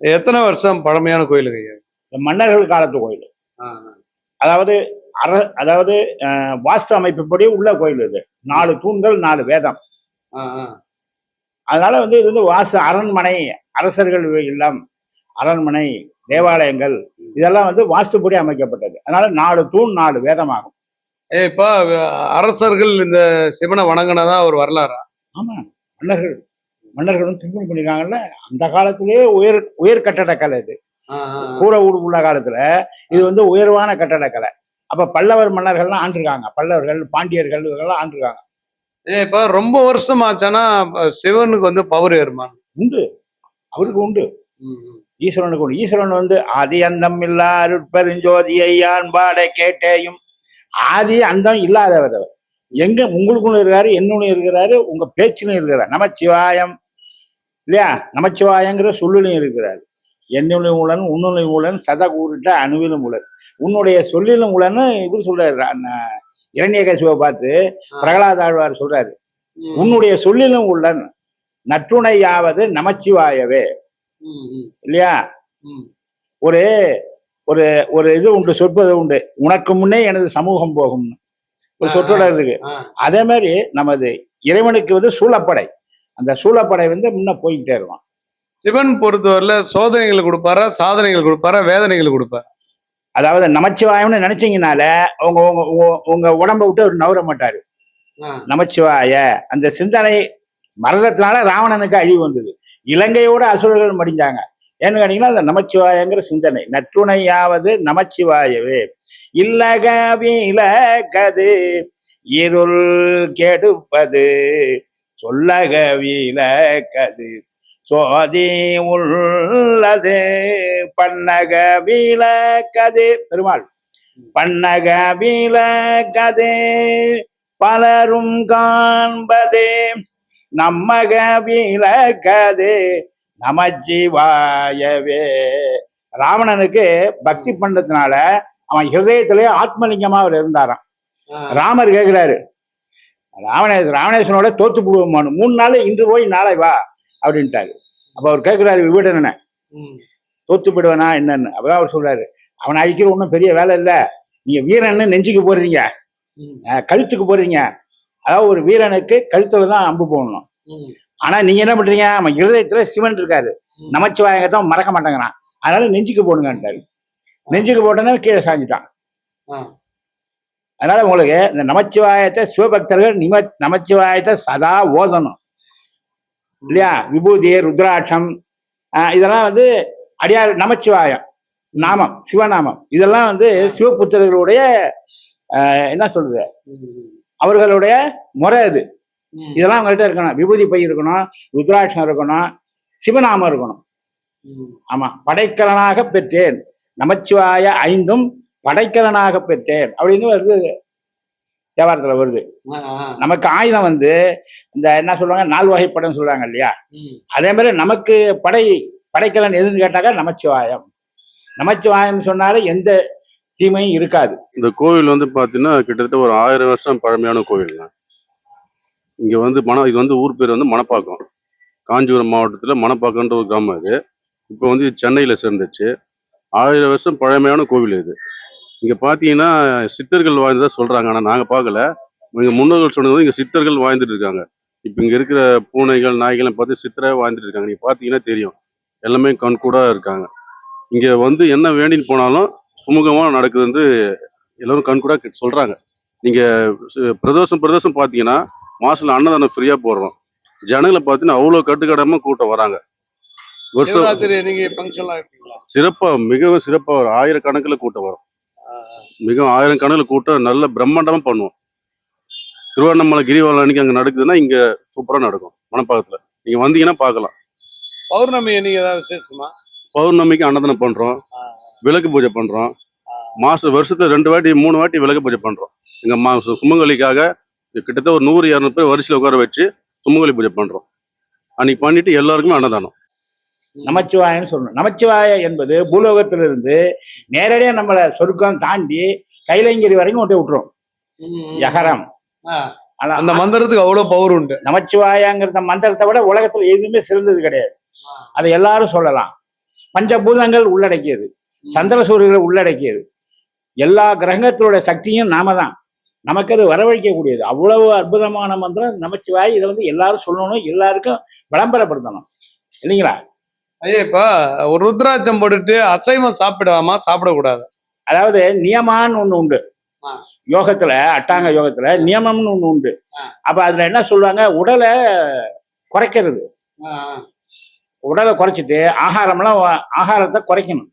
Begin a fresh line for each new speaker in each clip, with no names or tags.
எத்தனை வருஷம் பழமையான கோயில் ஐயா
மன்னர்கள் காலத்து கோயில். அதாவது அர அதாவது வாஸ்து அமைப்புப்படி உள்ள கோயில் இது. நாலு தூண்கள் நாலு வேதம். அதனால வந்து இது வந்து வாசு அரண்மனை அரசர்கள் இல்லம் அரண்மனை தேவாலயங்கள் இதெல்லாம் வந்து வாஸ்துப்படி அமைக்கப்பட்டது. அதனால நாலு தூண் நாலு வேதமாகும்.
இப்ப அரசர்கள் இந்த சிவனை வணங்கினதா ஒரு வரலாறா?
ஆமா மன்னர்கள். மன்னர்களும் திருமணம் பண்ணிருக்காங்கல்ல அந்த காலத்திலேயே உயர் உயர் கட்டடக்கலை இது. கூரை வீடு உள்ள காலத்துல இது வந்து உயர்வான கட்டடக்கலை. அப்ப பல்லவர் மன்னர்கள்லாம் ஆண்டிருக்காங்க. பல்லவர்கள் பாண்டியர்கள் இவங்கெல்லாம் ஆண்டிருக்காங்க.
இப்ப ரொம்ப வருஷம் ஆச்சானா அப்ப சிவனுக்கு வந்து பவர் ஏறுமா?
உண்டு. அவருக்கு உண்டு. ஈஸ்வரனுக்கு உண்டு. ஈஸ்வரன் வந்து ஆதி அந்தம் இல்லா அருட்பெருஞ்சோதியை பாட கேட்டேயும் ஆதி அந்தம் இல்லாதவர் அவர். எங்க உங்களுக்குன்னு இருக்காரு என்னுன்னு இருக்கிறாரு உங்க பேச்சிலும் இருக்கிறார். நமச்சிவாயம். இல்லையா? நமச்சிவாயங்கிற சொல்லிலும் இருக்கிறார். என்னுடைய உலன் உன்னுடைய உலன் சத கூறிட்ட அணுவிலும் உலன் உன்னுடைய சொல்லிலும் உலன்னு இவர் சொல்றாரு அண்ணா- இரண்யகசிவை பார்த்து பிரகலாத ஆழ்வார் சொல்றாரு. உன்னுடைய சொல்லிலும் உள்ளன் நற்றுணையாவது நமச்சிவாயவே. இல்லையா? ஒரு ஒரு ஒரு இது உண்டு சொற்பது உண்டு. உனக்கு முன்னே எனது சமூகம் போகும்னு. ஒரு சொற்றொடர் இருக்கு அதே மாதிரி நமது இறைவனுக்கு வந்து சூழப்படை. அந்த சூழப்படை வந்து முன்ன போய்கிட்டே இருக்கும்.
சிவன் பொறுத்தவரையில சோதனைகள் கொடுப்பாரா சாதனைகள் கொடுப்பாரா வேதனைகள் கொடுப்பாரா?
அதாவது நமச்சிவாயம்னு நினைச்சீங்கனால உங்க உங்க உங்க- உங்க உடம்ப விட்டு அவர் நவர மாட்டாரு. நமச்சிவாய அந்த சிந்தனை மரதத்தினால ராவணனுக்கு அழிவு வந்தது. இலங்கையோட அசுரர்கள் மடிஞ்சாங்க. ஏன்னு கேட்டீங்கன்னா அந்த நமச்சிவாயங்கிற சிந்தனை. நற்றுணையாவது நமச்சிவாயவே. இல்லகவில கது இருள் கெடுப்பது. சொல்லக கது சோதி உள்ளது. பன்னக விலகது பெருமாள். பன்னக விலகது பலரும் காண்பதே. நம்மக விலகது நமச்சிவாயவே ராவணனுக்கு பக்தி பண்ணதுனால அவன் ஹிருதயத்திலே ஆத்மலிங்கமா அவர் இருந்தாராம் ராமர் கேட்கிறாரு ராவணேஸ் ராவணேஸ்வனோட தோத்து போடுவோமானு மூணு நாள் இன்று போய் நாளை வா அப்படின்ட்டாரு. அப்ப அவர் கேட்கிறாரு விபீடனனை தோத்து போடுவேனா என்னன்னு? அப்பதான் அவர் சொல்றாரு அவனை அழிக்கிற ஒன்றும் பெரிய வேலை இல்லை. நீங்க வீரன்னு நெஞ்சுக்கு போடுறீங்க. அஹ் கழுத்துக்கு போடுறீங்க. அதாவது ஒரு வீரனுக்கு கழுத்துல தான் அம்பு போடணும். ஆனா நீங்க என்ன பண்றீங்க? அவன் இருதயத்துல சிவன் இருக்காரு நமச்சிவாயங்க தான் மறக்க மாட்டேங்கிறான். அதனால நெஞ்சுக்கு போடுங்கன்ட்டாரு நெஞ்சுக்கு போட்டோன்னா கீழே சாஞ்சிட்டான். அதனால உங்களுக்கு இந்த நமச்சிவாயத்தை சிவபக்தர்கள் நிம நமச்சிவாயத்தை சதா ஓதணும். இல்லையா? விபூதி ருத்ராட்சம் ஆஹ் இதெல்லாம் வந்து அடியார் நமச்சிவாயம் நாமம் சிவநாமம். இதெல்லாம் வந்து சிவபுத்திரர்களுடைய ஆஹ் என்ன சொல்றது? அவர்களுடைய முறை அது. இதெல்லாம் அவங்கள்ட்ட இருக்கணும். விபூதி பை இருக்கணும் ருத்ராட்சம் இருக்கணும் சிவநாமம் இருக்கணும். ஆமா. படைக்கலனாக பெற்றேன். நமச்சிவாய ஐந்தும் படைக்கலனாக பெற்றேன். அப்படின்னு வருது. தேவாரத்துல வருது. நமக்கு ஆயுதம் வந்து இந்த என்ன சொல்லுவாங்க நால் வகை படம் சொல்றாங்க இல்லையா? அதே மாதிரி நமக்கு படை படைக்கலன் எதுன்னு கேட்டாக்கா நமச்சிவாயம். நமச்சிவாயம் சொன்னாலே எந்த தீமையும் இருக்காது.
இந்த கோவில் வந்து பார்த்தீங்கன்னா கிட்டத்தட்ட ஒரு ஆயிரம் வருஷம் பழமையான கோவில் தான் இங்கே வந்து மண இது வந்து ஊர் பேர் வந்து மணப்பாக்கம். காஞ்சிபுரம் மாவட்டத்தில் மணப்பாக்கம்ன்ற ஒரு கிராமம் இது இப்போ வந்து சென்னையில் சேர்ந்துச்சு. ஆயிரம் வருஷம் பழமையான கோவில் இது. இங்கே பார்த்தீங்கன்னா சித்தர்கள் வாழ்ந்ததா சொல்கிறாங்க ஆனால் நாங்கள் பார்க்கல இங்கே முன்னோர்கள் சொன்னது வந்து இங்கே சித்தர்கள் வாழ்ந்துட்டு இருக்காங்க. இப்போ இங்கே இருக்கிற பூனைகள் நாய்கள்லாம் பார்த்து சித்தரை வாழ்ந்துட்டு இருக்காங்க. நீங்கள் பார்த்தீங்கன்னா தெரியும். எல்லாமே கண்கூடாக இருக்காங்க. இங்கே வந்து என்ன வேண்டின்னு போனாலும் சுமூகமாக நடக்குது வந்து எல்லாரும் கண்கூடாக சொல்றாங்க. சொல்கிறாங்க சு- பிரதோஷம் பிரதோஷம் பார்த்தீங்கன்னா மாசத்துல அன்னதானம் ஃப்ரீயா போடுறோம் ஜனங்களை பார்த்தீங்கன்னா அவ்வளோ கட்டுக்கடமா கூட்டம் வராங்க. வருஷம் சிறப்பா மிகவும் சிறப்பா ஒரு ஆயிரக்கணக்கில் கூட்டம் வரும். மிகவும் ஆயிரம் கணக்கில் கூட்டம் நல்ல பிரம்மாண்டமா பண்ணுவோம். திருவண்ணாமலை கிரிவலம் அன்னைக்கு அங்க நடக்குதுன்னா இங்க சூப்பரா நடக்கும் மணப்பாக்கத்துல நீங்க வந்தீங்கன்னா பார்க்கலாம்.
பௌர்ணமி நீங்க ஏதாவது விசேஷமா?
பௌர்ணமிக்கு அன்னதானம் பண்றோம். விளக்கு பூஜை பண்றோம். மாசம் வருஷத்துல ரெண்டு வாட்டி மூணு வாட்டி விளக்கு பூஜை பண்றோம். எங்க மா சுமங்கலிக்காக கிட்டத்தட்ட ஒரு நூறு இரநூறு பேர் வரிசையில் உட்கார வச்சு சுமங்கலி பூஜை பண்றோம். அன்னைக்கு பண்ணிட்டு எல்லாருக்குமே அன்னதானம்.
நமச்சிவாயன்னு சொல்லணும். நமச்சிவாய என்பது பூலோகத்திலிருந்து நேரடியா நம்மள சொர்க்கம் தாண்டி கைலங்கிரி வரைக்கும் கொண்டு விட்டுரும். யகரம்.
அந்த மந்திரத்துக்கு அவ்வளவு பவர் உண்டு.
நமச்சிவாயங்கிறத மந்திரத்தை விட உலகத்துல எதுவுமே சிறந்தது கிடையாது. அதை எல்லாரும் சொல்லலாம். பஞ்சபூதங்கள் உள்ளடக்கியது. சந்திர சூரியர்களை உள்ளடக்கியது. எல்லா கிரகங்களோட சக்தியும் நாம தான் நமக்கு அது வரவழைக்கக்கூடியது. அவ்வளவு அற்புதமான மந்திரம் நமச்சிவாய் இதை வந்து எல்லாரும் சொல்லணும் எல்லாருக்கும் விளம்பரப்படுத்தணும். இல்லைங்களா?
ஐயா இப்ப ஒரு ருத்ராட்சம் போட்டுட்டு அசைவம் சாப்பிடலாமா சாப்பிடக்கூடாது.
அதாவது நியமான்னு ஒண்ணு உண்டு. யோகத்துல அட்டாங்க யோகத்துல நியமம்னு ஒண்ணு உண்டு. அப்ப அதுல என்ன சொல்லுவாங்க? உடலை குறைக்கிறது. உடலை குறைச்சிட்டு ஆகாரம்லாம் ஆகாரத்தை குறைக்கணும்.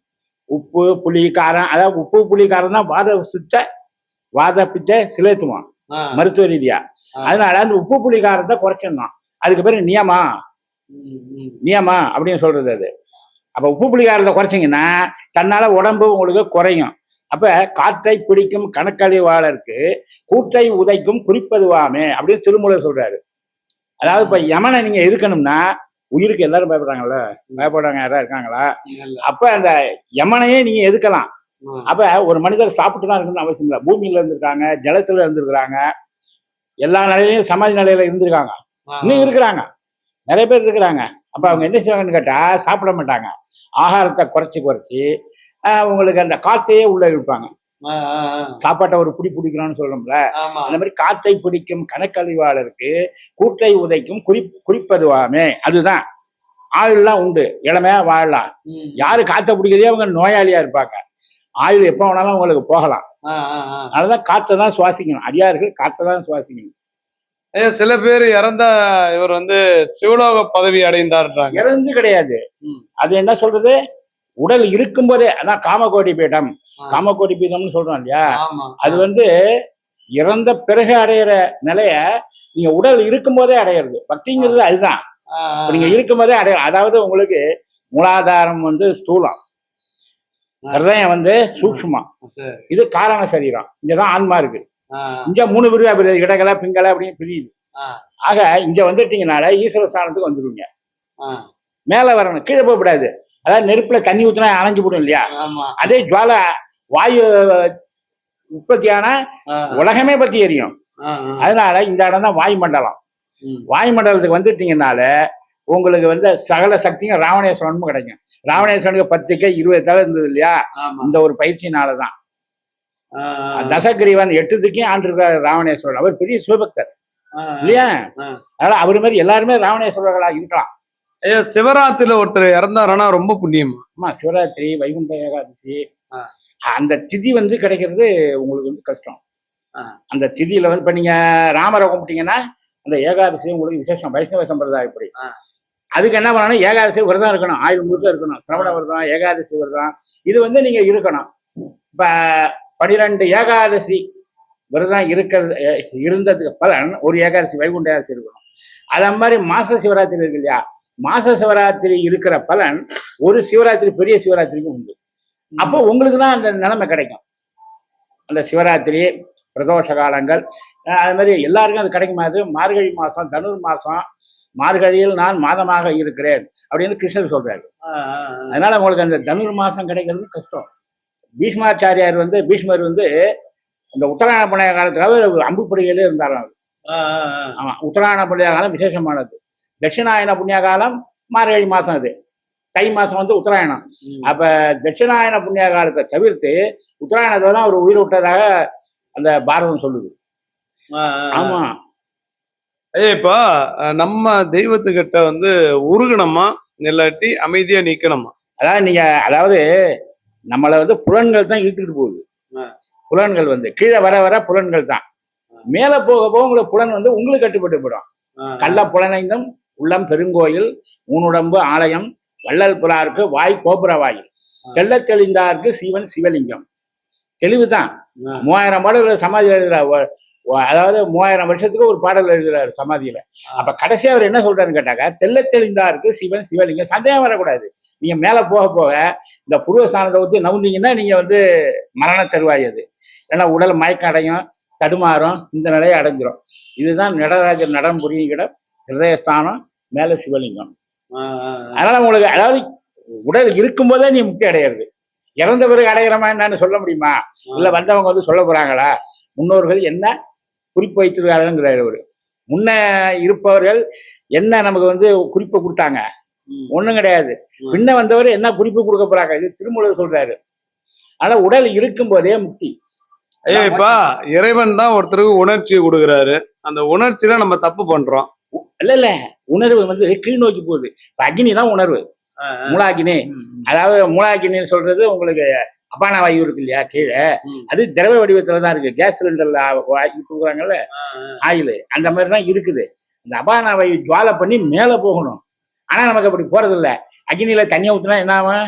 உப்பு புளி காரம் அதாவது உப்பு புளி காரம் தான் வாத சித்த வாத பித்தை சிலேத்துவான் மருத்துவ ரீதியா. அதனால அந்த உப்பு புளி காரத்தை குறைச்சிடணும். அதுக்கு பேரு நியமா. நியமா அப்படின்னு சொல்றது அது. அப்ப உப்பு புளி காரத்தை குறைச்சிங்கன்னா தன்னால உடம்பு உங்களுக்கு குறையும். அப்ப காற்றை பிடிக்கும் கணக்கழிவாளருக்கு கூற்றை உதைக்கும் குறிப்பதுவாமே அப்படின்னு திருமூலர் சொல்றாரு. அதாவது இப்ப யமனை நீங்க எதுக்கணும்னா உயிருக்கு எல்லாரும் பயப்படுறாங்கல்ல? பயப்படுறாங்க யாரா இருக்காங்களா? அப்ப அந்த யமனையே நீங்க எதுக்கலாம் அப்ப ஒரு மனிதர் சாப்பிட்டு தான் இருக்கணும்னு அவசியம் இல்லை. பூமியில இருந்திருக்காங்க ஜலத்துல இருந்திருக்கிறாங்க எல்லா நிலையிலையும் சமாதி நிலையில இருந்திருக்காங்க. இன்னும் இருக்கிறாங்க. நிறைய பேர் இருக்கிறாங்க. அப்ப அவங்க என்ன செய்வாங்கன்னு கேட்டா சாப்பிட மாட்டாங்க. ஆகாரத்தை குறைச்சி குறைச்சி உங்களுக்கு அந்த காத்தையே உள்ள இழுப்பாங்க. சாப்பாட்டை ஒரு புடி பிடிக்கணும்னு சொல்றோம்ல அந்த மாதிரி காத்தை பிடிக்கும் கணக்கழிவாளருக்கு கூட்டை உதைக்கும் குறி குறிப்பதுவாமே. அதுதான். ஆயுள்லாம் உண்டு. இளமையா வாழலாம். யாரு காத்தை பிடிக்கிறதே அவங்க நோயாளியா இருப்பாங்க. ஆயுள் எப்போ வேணாலும் உங்களுக்கு போகலாம். அதனாலதான் காற்றை தான் சுவாசிக்கணும். அடியார்கள் காற்றை தான் சுவாசிக்கணும்.
சில பேர் இறந்தா இவர் வந்து சிவலோக பதவி அடைந்தார்ன்றாங்க.
இறந்து கிடையாது. அது என்ன சொல்றது? உடல் இருக்கும்போதே அதான் காமகோடி பீடம். காமகோடி பீடம்னு சொல்றோம் இல்லையா? அது வந்து இறந்த பிறகு அடையிற நிலைய நீங்க உடல் இருக்கும்போதே அடையிறது. பக்திங்கிறது அதுதான். நீங்க இருக்கும்போதே அடைய அதாவது உங்களுக்கு மூலாதாரம் வந்து ஸ்தூலம். ஹிருதயம் வந்து சூக்ஷ்மம்
சரி.
இது காரண சரீரம். இங்கதான் ஆன்மா இருக்கு. இங்க மூணு பிரிவா பிரியுது இடகலை பிங்கலை அப்படின்னு பிரியுது. ஆக இங்க வந்துட்டீங்கனால ஈஸ்வர ஸ்தானத்துக்கு வந்துருவீங்க.
ஆ,
மேல வரணும். கீழே போகக்கூடாது. அதாவது நெருப்புல தண்ணி ஊத்துனா அணைஞ்சு போடும் இல்லையா? அதே ஜுவாலை வாயு உற்பத்தியான உலகமே பத்தி எரியும். அதனால இந்த இடம் தான் வாயு மண்டலம்
ம்.
வாயு மண்டலத்துக்கு வந்துட்டீங்கனால உங்களுக்கு வந்து சகல சக்தியும் ராவணேஸ்வரனும் கிடைக்கும். ராவணேஸ்வரனுக்கு பத்துக்கே இருபது தலை இருந்தது இல்லையா? இந்த ஒரு பயிற்சினால தான் தசகிரீவன் எட்டு திக்கையும் ஆண்டிருக்காரு ராவணேஸ்வரன். அவர் பெரிய சிவபக்தர். இல்லையா. அதனால அவர் மாதிரி எல்லாருமே ராவணேஸ்வரர்களா இருக்கலாம்.
ஐயா சிவராத்திரில ஒருத்தர் இறந்தாருன்னா ரொம்ப புண்ணியம்.
ஆமா சிவராத்திரி வைகுண்ட ஏகாதசி. அந்த திதி வந்து கிடைக்கிறது உங்களுக்கு வந்து கஷ்டம். அந்த திதியில வந்து இப்ப நீங்க ராமரை கும்பிட்டீங்கன்னா அந்த ஏகாதசி உங்களுக்கு விசேஷம். வைஷ்ணவ சம்பிரதாயப்படி. அதுக்கு என்ன பண்ணணும்? ஏகாதசி விரதம் இருக்கணும். ஆயுள் முழுக்க இருக்கணும். சிரவண விரதம் ஏகாதசி விரதம். இது வந்து நீங்க இருக்கணும். இப்ப பனிரெண்டு ஏகாதசி விரதம் இருக்கிறது இருந்ததுக்கு பலன் ஒரு ஏகாதசி வைகுண்ட ஏகாதசி இருக்கணும். அதே மாதிரி மாச சிவராத்திரி இருக்கு இல்லையா? மாச சிவராத்திரி இருக்கிற பலன் ஒரு சிவராத்திரி பெரிய சிவராத்திரிக்கும் உண்டு. அப்போ உங்களுக்கு தான் அந்த நிலைமை கிடைக்கும். அந்த சிவராத்திரி பிரதோஷ காலங்கள் அது மாதிரி எல்லாருக்கும் அது கிடைக்குமா? அது மார்கழி மாதம் தனுர் மாதம் மார்கழியில் நான் மாதமாக இருக்கிறேன் அப்படின்னு கிருஷ்ணர் சொல்றாரு. அதனால உங்களுக்கு அந்த தனுர் மாசம் கிடைக்கிறது கஷ்டம் பீஷ்மாச்சாரியார் வந்து பீஷ்மர் வந்து இந்த உத்தராயண புண்ணிய காலத்துல அம்பு படுகையிலே இருந்தாராம். ஆமா உத்தராயண புண்ணிய காலம் விசேஷமானது தட்சிணாயன புண்ணிய காலம் மார்கழி மாசம் அது தை மாசம் வந்து உத்தராயணம். அப்ப தட்சிணாயன புண்ணிய காலத்தை தவிர்த்து உத்தராயணத்தை தான் அவர் உயிர் விட்டதாக அந்த பாரதம் சொல்லுது. ஆமா
ஐயா இப்ப நம்ம தெய்வத்துக்கிட்ட வந்து உருகணுமா? இல்லாட்டி அமைதியா நிக்கணுமா?
அதாவது நீங்க அதாவது நம்மளை வந்து புலன்கள் தான் இழுத்துக்கிட்டு போகுது. புலன்கள் வந்து கீழே வர வர புலன்கள் தான். மேல போக போக உங்களுக்கு புலன் வந்து உங்களுக்கு கட்டுப்பட்டு போயிடும். கள்ள புலனைந்தும் உள்ளம் பெருங்கோயில் ஊனுடம்பு ஆலயம் வள்ளல் புறாருக்கு வாய் கோபுர வாயில். தெள்ளத் தெளிந்தாருக்கு சிவன் சிவலிங்கம். தெளிவு தான். மூவாயிரம் பாடல் சமாதி ஒ- அதாவது மூவாயிரம் வருஷத்துக்கு ஒரு பாடல் எழுதுறாரு சமாதியில. அப்ப கடைசியா அவர் என்ன சொல்றாருன்னு கேட்டாக்க தெள்ளத் தெளிந்தாருக்கு சிவன் சிவலிங்கம் சந்தேகம் வரக்கூடாது. நீங்க மேல போக போக இந்த புருவஸ்தானத்தை ஊற்றி நவுந்தீங்கன்னா நீங்க வந்து மரண தருவாய் அது. ஏன்னா உடல் மயக்கம் அடையும் தடுமாறும் இந்த நிலையை அடைஞ்சிரும். இதுதான் நடராஜர் நடம் புரியும் இடம் ஹிருதயஸ்தானம் மேல சிவலிங்கம். அதனால உங்களுக்கு அதாவது உடல் இருக்கும்போதே நீ முக்தி அடையிறது. இறந்த பிறகு அடையிறமா என்னன்னு சொல்ல முடியுமா? இல்ல வந்தவங்க வந்து சொல்ல போறாங்களா? முன்னோர்கள் என்ன குறிப்பு வைத்திருக்காருங்கிறாரு அவரு. முன்ன இருப்பவர்கள் என்ன நமக்கு வந்து குறிப்பை கொடுத்தாங்க? ஒண்ணும் கிடையாது. பின்ன வந்தவர் என்ன குறிப்பு கொடுக்க போறாங்க? இது திருமூலர் சொல்றாரு. ஆனா உடல் இருக்கும் போதே முக்தி
இப்ப இறைவன் தான் ஒருத்தருக்கு உணர்ச்சி கொடுக்குறாரு. அந்த உணர்ச்சியில நம்ம தப்பு பண்றோம்.
இல்ல இல்ல. உணர்வு வந்து கீழ் நோக்கி போகுது. அக்னி தான் உணர்வு. மூலாகினி அதாவது மூலாகினின்னு சொல்றது உங்களுக்கு அபான வாயு இருக்கு இல்லையா கீழே. அது திரவ வடிவத்துல தான் இருக்கு. கேஸ் சிலிண்டர்ல கொடுக்குறாங்கல்ல ஆயில் அந்த மாதிரி தான் இருக்குது. இந்த அபான வாயு ஜுவாலை பண்ணி மேல போகணும். ஆனா நமக்கு அப்படி போறது இல்ல அக்னியில தண்ணியை ஊத்துனா என்ன ஆகும்?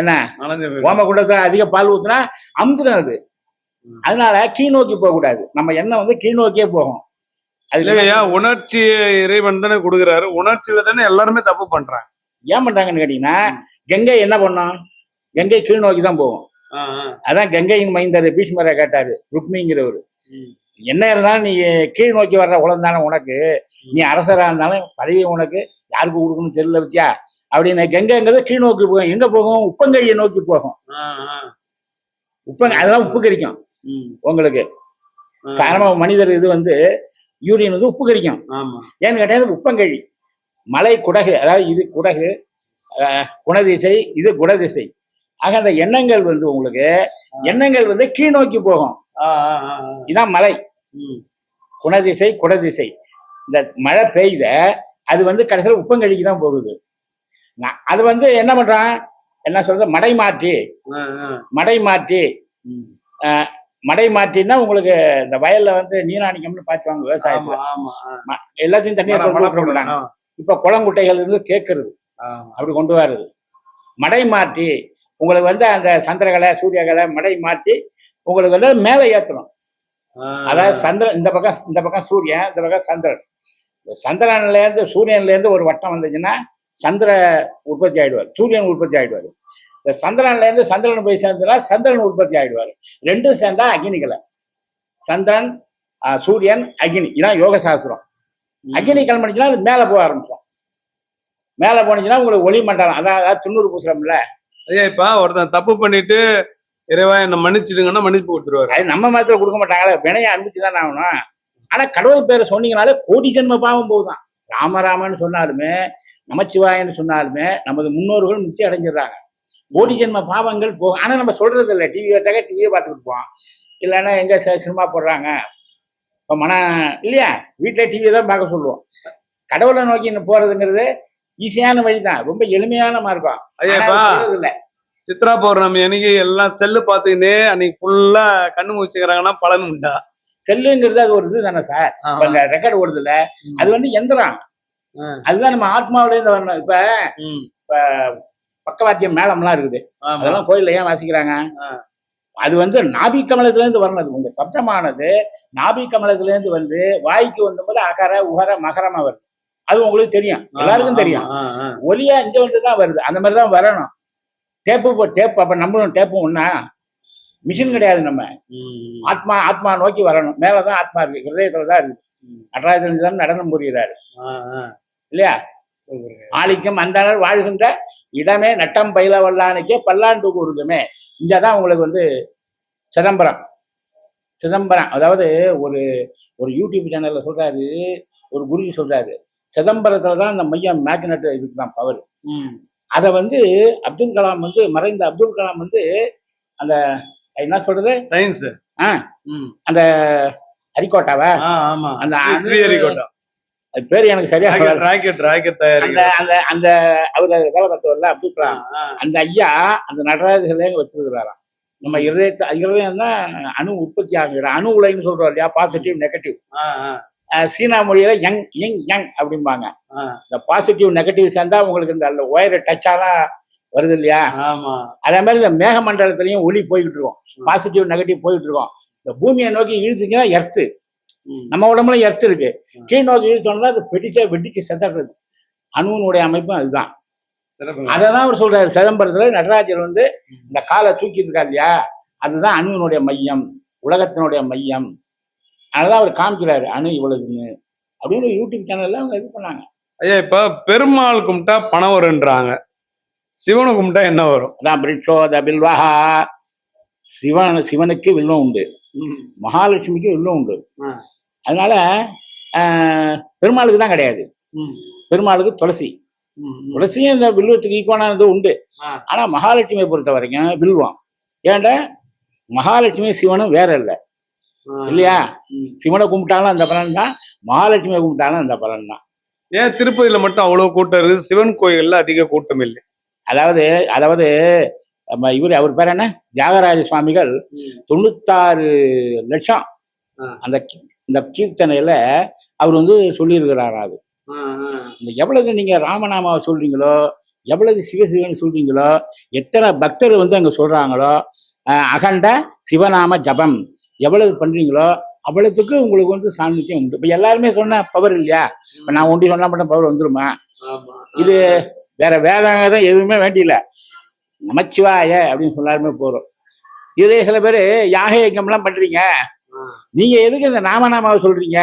என்ன? ஓம குண்டத்துல அதிக பால் ஊத்துனா அமுத்துடும் அது. அதனால கீழ் நோக்கி போக கூடாது நம்ம எண்ணெய் வந்து கீழ் நோக்கியே போகும். அது
இல்லையா உணர்ச்சி இறைவன் தானே கொடுக்குறாரு. உணர்ச்சியில தானே எல்லாருமே தப்பு பண்றாங்க.
ஏன் பண்றாங்கன்னு கேட்டீங்கன்னா கங்கை என்ன பண்ணும்? கங்கை கீழ் நோக்கி தான் போகும் அதான் கங்கையின் மைந்தர் பீஷ்மரை கேட்டாரு ருக்மிங்கிறவர். என்ன இருந்தாலும் நீ கீழ் நோக்கி வர்ற குலம் தானே உனக்கு. நீ அரசரா இருந்தாலும் பதவி உனக்கு. யாருக்கு கொடுக்கணும்னு தெரியல பத்தியா? அப்படின்னு கங்கைங்கிறது கீழ் நோக்கி போகும். எங்க போகும்? உப்பங்கழியை நோக்கி போகும். உப்பங்க அதெல்லாம் உப்பு கரிக்கும். உங்களுக்கு. சாதாரண மனிதர் இது வந்து யூரியன் வந்து உப்பு கரிக்கும். ஏன்னு கேட்டா உப்பங்கழி மலை குடகு அதாவது இது குடகு குணதிசை இது குணதிசை ஆக அந்த எண்ணங்கள் வந்து உங்களுக்கு எண்ணங்கள் வந்து கீழ் நோக்கி போகும் இதான் மலை. குணதிசை குடதிசை. இந்த மழை பெய்த அது வந்து கடைசியில் உப்பங்கழிக்கு தான் போகுது. நான் அது வந்து என்ன பண்றான்? என்ன சொல்றது? மடை மாற்றி. மடை மாற்றி. மடை மாற்றின்னா உங்களுக்கு இந்த வயல்ல வந்து நீராணிக்கம்னு பாய்ச்சுவாங்க விவசாயத்துல. ம- எல்லாத்தையும் தண்ணியை இப்ப குளங்குட்டைகள் இருந்து கேட்கறது அப்படி கொண்டு வர்றது. மடை மாற்றி. உங்களுக்கு வந்து அந்த சந்திரகலை சூரியகலை மடை மாற்றி உங்களுக்கு வந்து மேலே ஏற்றணும். அதாவது சந்திரன் இந்த பக்கம் இந்த பக்கம் சூரியன் இந்த பக்கம் சந்திரன். இந்த சந்திரன்ல இருந்து சூரியன்ல இருந்து ஒரு வட்டம் வந்துச்சுன்னா சந்திர உற்பத்தி ஆயிடுவார் சூரியன் உற்பத்தி ஆயிடுவார். இந்த சந்திரன்ல இருந்து சந்திரன் போய் சேர்ந்தா சந்திரன் உற்பத்தி ஆயிடுவார். ரெண்டும் சேர்ந்தா அக்னிகளை சந்திரன் சூரியன் அக்னி. இதான் யோக சாஸ்திரம் அக்னி கிளம்பிச்சுன்னா அது மேலே போக ஆரம்பிச்சோம் மேலே போனுச்சுன்னா உங்களுக்கு ஒளி மண்டலம் அதான் அதாவது துண்ணூறு பூசுறோம்ல
ஐயா இப்ப ஒருத்தன் தப்பு பண்ணிட்டு இறைவா என்ன மன்னிச்சிடுங்கன்னா மன்னிப்பு கொடுத்துருவாரு.
அது நம்ம மதத்துல கொடுக்க மாட்டாங்களே வினையை அனுப்பிச்சு தானே ஆகணும். ஆனா கடவுள் பேரை சொன்னீங்கனாலே கோடி ஜென்ம பாவம் போகுதான். ராமராமன்னு சொன்னாலுமே நமச்சிவாயன்னு சொன்னாலுமே நமது முன்னோர்கள் முக்தி அடைஞ்சிடுறாங்க. கோடி ஜென்ம பாவங்கள் போகும். ஆனா நம்ம சொல்றது இல்லை டிவி வச்சாக்க டிவியே பார்த்துட்டு போவோம். இல்லைன்னா எங்க சினிமா போடுறாங்க. இப்போ மன இல்லையா? வீட்டில் டிவியை தான் பார்க்க சொல்லுவோம். கடவுளை நோக்கி போறதுங்கிறது ஈஸியான வழி தான் ரொம்ப எளிமையான மார்க்கம்
இப்ப
அது இல்ல.
சித்ரா பௌர்ணமி அன்னைக்கு எல்லாம் செல்லு பாத்துக்கிட்டே அன்னைக்கு ஃபுல்லா கண்ணு முடிச்சுக்கிறாங்கன்னா பலன் உண்டா?
செல்லுங்கிறது அது ஒரு இது தானே சார் இப்ப ரெக்கார்டு ஓடுதுல அது வந்து எந்திரம். அதுதான் நம்ம ஆத்மாவில இருந்து வரணும். இப்ப
ம்.
பக்கவாத்தியம் மேளம்லாம் இருக்குது. அதெல்லாம் கோயில்ல ஏன் வாசிக்கிறாங்க. அது வந்து நாபி கமலத்துல இருந்து வரணும். உங்க சப்தமானது நாபி கமலத்துல இருந்து வந்து வாய்க்கு வந்தபோது அகர உகர மகரமா வருது அது உங்களுக்கு தெரியும். எல்லாருக்கும் தெரியும். ஒலியா இங்க வந்து தான் வருது. அந்த மாதிரி தான் வரணும். டேப்பு டேப் அப்ப நம்மளும் டேப்பும் ஒண்ணா மிஷின் கிடையாது நம்ம. ஆத்மா ஆத்மா நோக்கி வரணும். மேலதான் ஆத்மா இருக்கு. ஹிருதயத்துல தான் இருக்கு. நடராஜன் தான் நடனம் புரிகிறாரு. இல்லையா? ஆளிக்கும் அந்தனர் வாழ்கின்ற இடமே நட்டம் பயில வல்லானுக்கே பல்லாண்டு கூறுதுமே. இங்கதான் உங்களுக்கு வந்து சிதம்பரம். சிதம்பரம். அதாவது ஒரு ஒரு யூடியூப் சேனல்ல சொல்றாரு ஒரு குருஜி சொல்றாரு. சிதம்பரத்துல தான் அந்த மையம் மேக்னெட் இதுதான் பவர்
ம்.
அதை வந்து அப்துல் கலாம் வந்து மறைந்த அப்துல் கலாம் வந்து அந்த என்ன சொல்றது?
சயின்ஸ்
ஆ. அந்த ஹரிகோட்டாவா? அந்த
ஸ்ரீஹரிகோட்டா
அது பேர் எனக்கு சரியா.
ராக்கெட் ராக்கெட்
அந்த அந்த அந்த அவர் வேலை பார்த்தவர்ல அப்துல் கலாம். அந்த ஐயா அந்த நடராஜர்களையும் வச்சிருக்கிறாராம். நம்ம இருதயத்தை இருதயம் தான் அணு உற்பத்தி ஆகுகிற அணு உலைன்னு சொல்றோம் இல்லையா? பாசிட்டிவ் நெகட்டிவ் சீனா மொழியில யங் யங் யங் அப்படிம்பாங்க. இந்த பாசிட்டிவ் நெகட்டிவ் சேர்ந்தா உங்களுக்கு இந்த ஒயரை ஆனா வருது இல்லையா?
ஆமா.
அதே மாதிரி இந்த மேகமண்டலத்திலையும் ஒளி போய்கிட்டு இருக்கும். பாசிட்டிவ் நெகட்டிவ் போயிட்டு இருக்கோம். இந்த பூமியை நோக்கி இழுச்சிங்கன்னா எர்த்து. நம்ம உடம்புல எர்த்து இருக்கு. கீழ் நோக்கி இழுத்தோம்னா அது வெடிச்சா வெடிச்சு செதறது. அணுவினுடைய அமைப்பும் அதுதான்.
சிறப்பு
அதை தான் அவர் சொல்றாரு. சிதம்பரத்துல நடராஜர் வந்து இந்த காலை தூக்கி இருக்கா இல்லையா? அதுதான் அணுவினுடைய மையம் உலகத்தினுடைய மையம். அததான் அவர் காமிக்கிறாரு அணு இவ்வளவுன்னு. அப்படின்னு ஒரு யூடியூப் சேனல்ல அவங்க இது பண்ணாங்க.
ஐயா இப்ப பெருமாள் கும்பிட்டா பணம் வருன்றாங்க. சிவனை கும்பிட்டா என்ன வரும்?
அதான் பிரிட்சோத பில்வஹா சிவன் சிவனுக்கு வில்லம் உண்டு. மகாலட்சுமிக்கு வில்லம் உண்டு. அதனால பெருமாளுக்கு தான் கிடையாது. பெருமாளுக்கு துளசி. துளசியும் இந்த வில்வத்துக்கு ஈக்குவலானது உண்டு. ஆனா மகாலட்சுமியை பொறுத்த வரைக்கும் வில்வம். ஏன்டா மகாலட்சுமி சிவனும் வேற இல்லை. இல்லையா? சிவனை கும்பிட்டாலும் அந்த பலன் தான் மகாலட்சுமியை கும்பிட்டாலும் அந்த பலன் தான்.
ஏன் திருப்பதியில மட்டும் அவ்வளவு கூட்டம் இருக்குது? சிவன் கோயில்ல அதிக கூட்டம் இல்லை.
அதாவது அதாவது நம்ம இவர் அவர் பேர் என்ன? தியாகராஜ சுவாமிகள் தொண்ணூத்தாறு லட்சம். அந்த இந்த கீர்த்தனையில அவர் வந்து சொல்லியிருக்கிறாரா அது. இந்த எவ்வளவு நீங்க ராமநாமாவை சொல்றீங்களோ எவ்வளவு சிவசிவன் சொல்றீங்களோ எத்தனை பக்தர் வந்து அங்க சொல்றாங்களோ அஹ், அகண்ட சிவநாம ஜபம். எவ்வளவு பண்றீங்களோ அவ்வளவுக்கு உங்களுக்கு வந்து சாநித்தியம் உண்டு. இப்ப எல்லாருமே சொன்ன பவர் இல்லையா? இப்ப நான் ஒண்டி சொன்னா மட்டும் பவர் வந்துருமா? இது வேற வேதம் எதுவுமே வேண்டியில்ல. நமச்சிவாய அப்படின்னு சொன்னாலுமே போறோம் இதுல சில பேர் யாக யஜ்ஞம்லாம் பண்றீங்க. நீங்க எதுக்கு இந்த நாமநாமாவை சொல்றீங்க?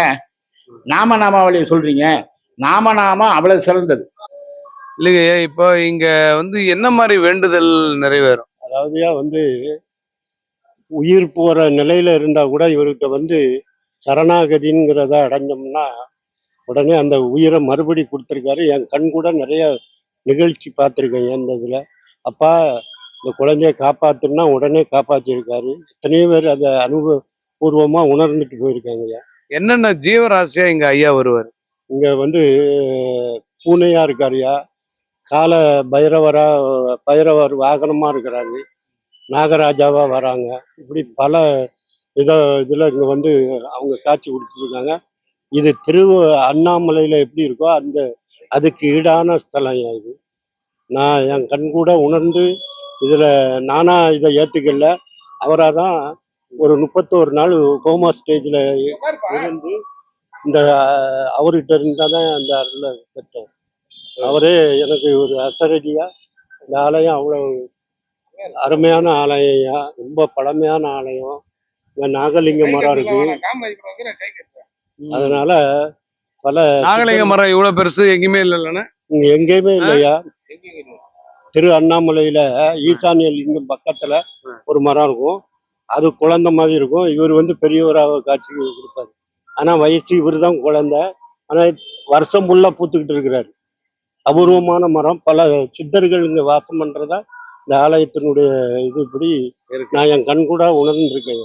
நாமநாமாவளியை சொல்றீங்க. நாமநாமம் அவ்வளவு சிறந்தது.
இல்லைங்க இப்போ இங்க வந்து என்ன மாதிரி வேண்டுதல் நிறைவேறும்?
அதாவது வந்து உயிர் போற நிலையில இருந்தா கூட இவர்கிட்ட வந்து சரணாகதிங்கிறத அடைஞ்சோம்னா உடனே அந்த உயிரை மறுபடி கொடுத்துருக்காரு. என் கண் கூட நிறைய நிகழ்ச்சி பார்த்துருக்கேன் இந்த இதுல. அப்பா இந்த குழந்தைய காப்பாத்துனா உடனே காப்பாத்திருக்காரு. எத்தனையோ பேர் அதை அனுபவபூர்வமா உணர்ந்துட்டு போயிருக்காங்க.
என்னென்ன ஜீவராசியா இங்க ஐயா வருவார்
இங்க வந்து பூனையா இருக்காருயா கால பைரவரா பைரவர் வாகனமா இருக்கிறாங்க நாகராஜாவா வராங்க. இப்படி பல இத இதுல இங்க வந்து அவங்க காட்சி கொடுத்துருக்காங்க. இது திரு அண்ணாமலையில எப்படி இருக்கோ அந்த அதுக்கு ஈடான ஸ்தலம் இது. நான் என் கண் கூட உணர்ந்து இதுல நானா இதை ஏத்துக்கல. அவராக தான் ஒரு முப்பத்தோரு நாள் கோமா ஸ்டேஜ்ல இருந்து இந்த அவர்கிட்ட இருந்தா தான் அந்த அருளை பெற்றேன். அவரே எனக்கு ஒரு அசரடியா இந்த ஆலயம் அவ்வளோ அருமையான ஆலயம்யா. ரொம்ப பழமையான ஆலயம். இங்க நாகலிங்க மரம் இருக்கு. அதனால பல
நாகலிங்க மரம் இவ்வளவு பெருசு எங்கேயுமே இல்லைல்லண்ணே
இங்க எங்கேயுமே இல்லையா? திரு அண்ணாமலையில ஈசானிய லிங்கம் பக்கத்துல ஒரு மரம் இருக்கும். அது குழந்தை மாதிரி இருக்கும். இவர் வந்து பெரியவராக காட்சி கொடுப்பாரு. ஆனா வயசு இவர் தான் குழந்தை. ஆனா வருஷம் ஃபுல்லா பூத்துக்கிட்டு இருக்கிறாரு. அபூர்வமான மரம். பல சித்தர்கள் இங்க வாசம் பண்றதா இந்த ஆலயத்தினுடைய இது இப்படி. நான் என் கண் கூட உணர்ந்திருக்கேன்